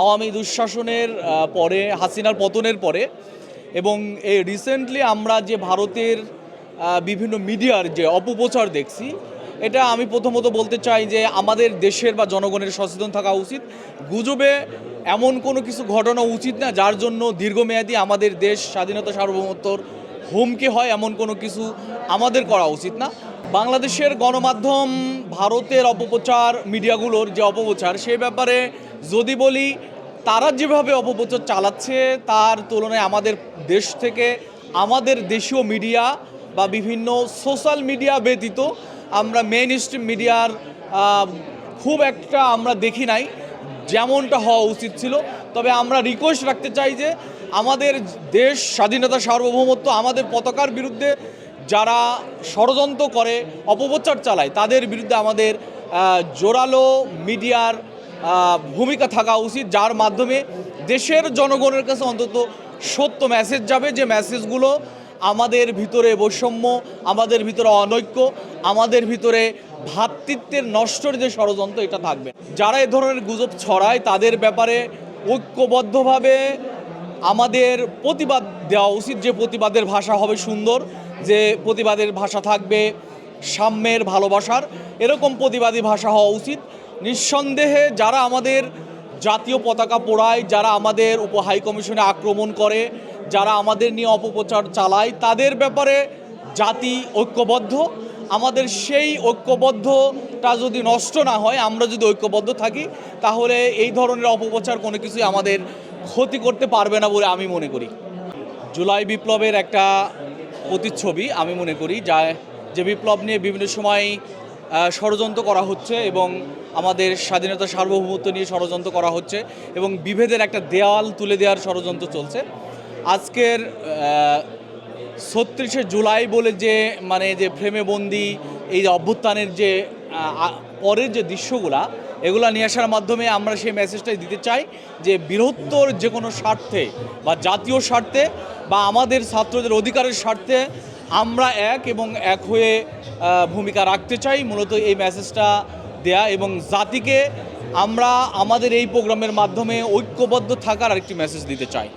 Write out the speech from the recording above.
আওয়ামী দুঃশাসনের পরে, হাসিনার পতনের পরে এবং এই রিসেন্টলি আমরা যে ভারতের বিভিন্ন মিডিয়ার যে অপপ্রচার দেখছি, এটা আমি প্রথমত বলতে চাই যে আমাদের দেশের বা জনগণের সচেতন থাকা উচিত। গুজবে এমন কোনো কিছু ঘটনা উচিত না, যার জন্য দীর্ঘমেয়াদী আমাদের দেশ স্বাধীনতা সার্বভৌমত্বর হুমকি হয়, এমন কোনো কিছু আমাদের করা উচিত না। বাংলাদেশের গণমাধ্যম, ভারতের অপপ্রচার, মিডিয়াগুলোর যে অপপ্রচার, সে ব্যাপারে যদি বলি, তারা যেভাবে অপপ্রচার চালাচ্ছে, তার তুলনায় আমাদের দেশ থেকে, আমাদের দেশীয় মিডিয়া বা বিভিন্ন সোশ্যাল মিডিয়া ব্যতীত আমরা মেইন স্ট্রিম মিডিয়ার খুব একটা আমরা দেখি নাই, যেমনটা হওয়া উচিত ছিল। তবে আমরা রিকোয়েস্ট রাখতে চাই যে, আমাদের দেশ স্বাধীনতা সার্বভৌমত্ব, আমাদের পতাকার বিরুদ্ধে যারা ষড়যন্ত্র করে, অপপ্রচার চালায়, তাদের বিরুদ্ধে আমাদের জোরালো মিডিয়ার ভূমিকা থাকা উচিত, যার মাধ্যমে দেশের জনগণের কাছে অন্তত সত্য মেসেজ যাবে, যে মেসেজগুলো আমাদের ভিতরে বৈষম্য, আমাদের ভিতরে অনৈক্য, আমাদের ভিতরে ভ্রাতৃত্বের নষ্টর যে ষড়যন্ত্র, এটা থাকবে। যারা এ ধরনের গুজব ছড়ায়, তাদের ব্যাপারে ঐক্যবদ্ধভাবে আমাদের প্রতিবাদ দেওয়া উচিত, যে প্রতিবাদের ভাষা হবে সুন্দর। যে প্রতিবাদের ভাষা থাকবে সাম্যের ভালোবাসার, এরকম প্রতিবাদী ভাষা হওয়া উচিত। নিঃসন্দেহে যারা আমাদের জাতীয় পতাকা পোড়ায়, যারা আমাদের উপ হাই কমিশনে আক্রমণ করে, যারা আমাদের নিয়ে অপপ্রচার চালায়, তাদের ব্যাপারে জাতি ঐক্যবদ্ধ। আমাদের সেই ঐক্যবদ্ধটা যদি নষ্ট না হয়, আমরা যদি ঐক্যবদ্ধ থাকি, তাহলে এই ধরনের অপপ্রচার কোনো কিছুই আমাদের ক্ষতি করতে পারবে না বলে আমি মনে করি। জুলাই বিপ্লবের একটা প্রতিচ্ছবি আমি মনে করি, যা যে বিপ্লব নিয়ে বিভিন্ন সময় ষড়যন্ত্র করা হচ্ছে এবং আমাদের স্বাধীনতা সার্বভৌমত্ব নিয়ে ষড়যন্ত্র করা হচ্ছে এবং বিভেদের একটা দেওয়াল তুলে দেওয়ার ষড়যন্ত্র চলছে। আজকের ছত্রিশে জুলাই বলে যে মানে যে ফ্রেমে বন্দি, এই যে অভ্যুত্থানের যে পরের যে দৃশ্যগুলা এগুলা নিয়ে আসার মাধ্যমে আমরা সেই মেসেজটাই দিতে চাই যে বৃহত্তর যে কোনো স্বার্থে বা জাতীয় স্বার্থে বা আমাদের ছাত্রদের অধিকারের স্বার্থে আমরা এক এবং এক হয়ে ভূমিকা রাখতে চাই। মূলত এই মেসেজটা দেয়া এবং জাতিকে আমরা আমাদের এই প্রোগ্রামের মাধ্যমে ঐক্যবদ্ধ থাকার আরেকটি মেসেজ দিতে চাই।